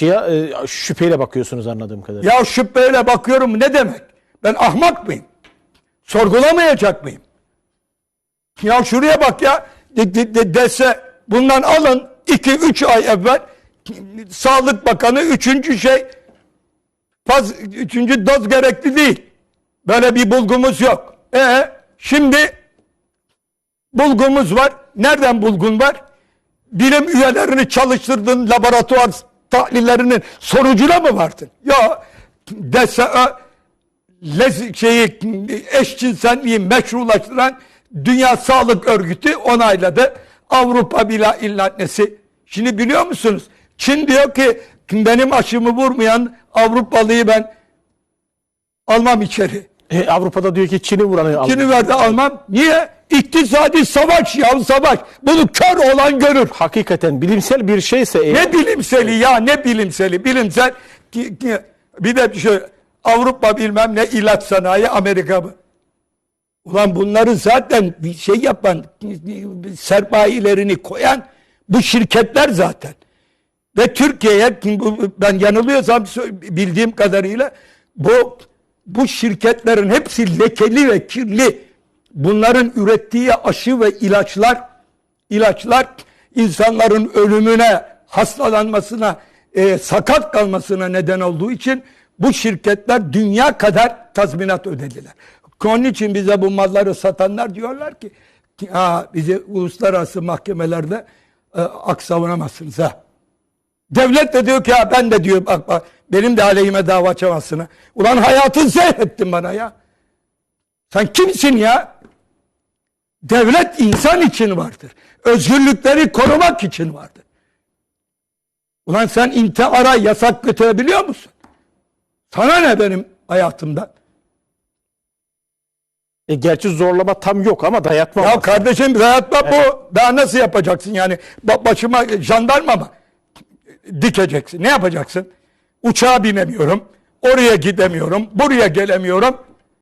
Balıkçıya e, şüpheyle bakıyorsunuz anladığım kadarıyla. Ya şüpheyle bakıyorum ne demek? Ben ahmak mıyım? Sorgulamayacak mıyım? Ya şuraya bak ya de, de- de- dese bundan alın 2-3 ay evvel Sağlık Bakanı üçüncü şey faz, üçüncü doz gerekli değil. Böyle bir bulgumuz yok. E şimdi bulgumuz var. Nereden bulgun var? Bilim üyelerini çalıştırdın laboratuvar tahlillerinin sonucuna mı vardın? Ya DSA lez, şeyi eşcinselliği meşrulaştıran Dünya Sağlık Örgütü onayladı. Avrupa bila illatnesi. Şimdi biliyor musunuz? Çin diyor ki benim aşımı vurmayan Avrupalıyı ben almam içeri. E, Avrupa'da diyor ki Çin'i vuranı al. Çin'i verdi almam. Niye? İktisadi savaş ya savaş. Bunu kör olan görür. Hakikaten bilimsel bir şeyse eğer, Ne bilimseli ya ne bilimseli. Bilimsel bir de şöyle Avrupa bilmem ne ilaç sanayi Amerika mı? Ulan bunları zaten bir şey yapan sermayelerini koyan bu şirketler zaten. Ve Türkiye'ye ben yanılıyorsam bildiğim kadarıyla bu bu şirketlerin hepsi lekeli ve kirli. Bunların ürettiği aşı ve ilaçlar ilaçlar insanların ölümüne, hastalanmasına, e, sakat kalmasına neden olduğu için bu şirketler dünya kadar tazminat ödediler. Onun için bize bu malları satanlar diyorlar ki, Aa, bizi uluslararası mahkemelerde e, ak ha. Devlet de diyor ki ya ben de diyor bak bak benim de aleyhime dava açamazsın ha. Ulan hayatını seyrettin bana ya. Sen kimsin ya? Devlet insan için vardır. Özgürlükleri korumak için vardır. Ulan sen intihara yasak götürebiliyor musun? Sana ne benim hayatımdan? e, gerçi zorlama tam yok ama dayatma Ya var. kardeşim dayatma bu. Daha nasıl yapacaksın yani? Ba- Başıma jandarma mı dikeceksin? Ne yapacaksın? Uçağa binemiyorum. Oraya gidemiyorum. Buraya gelemiyorum.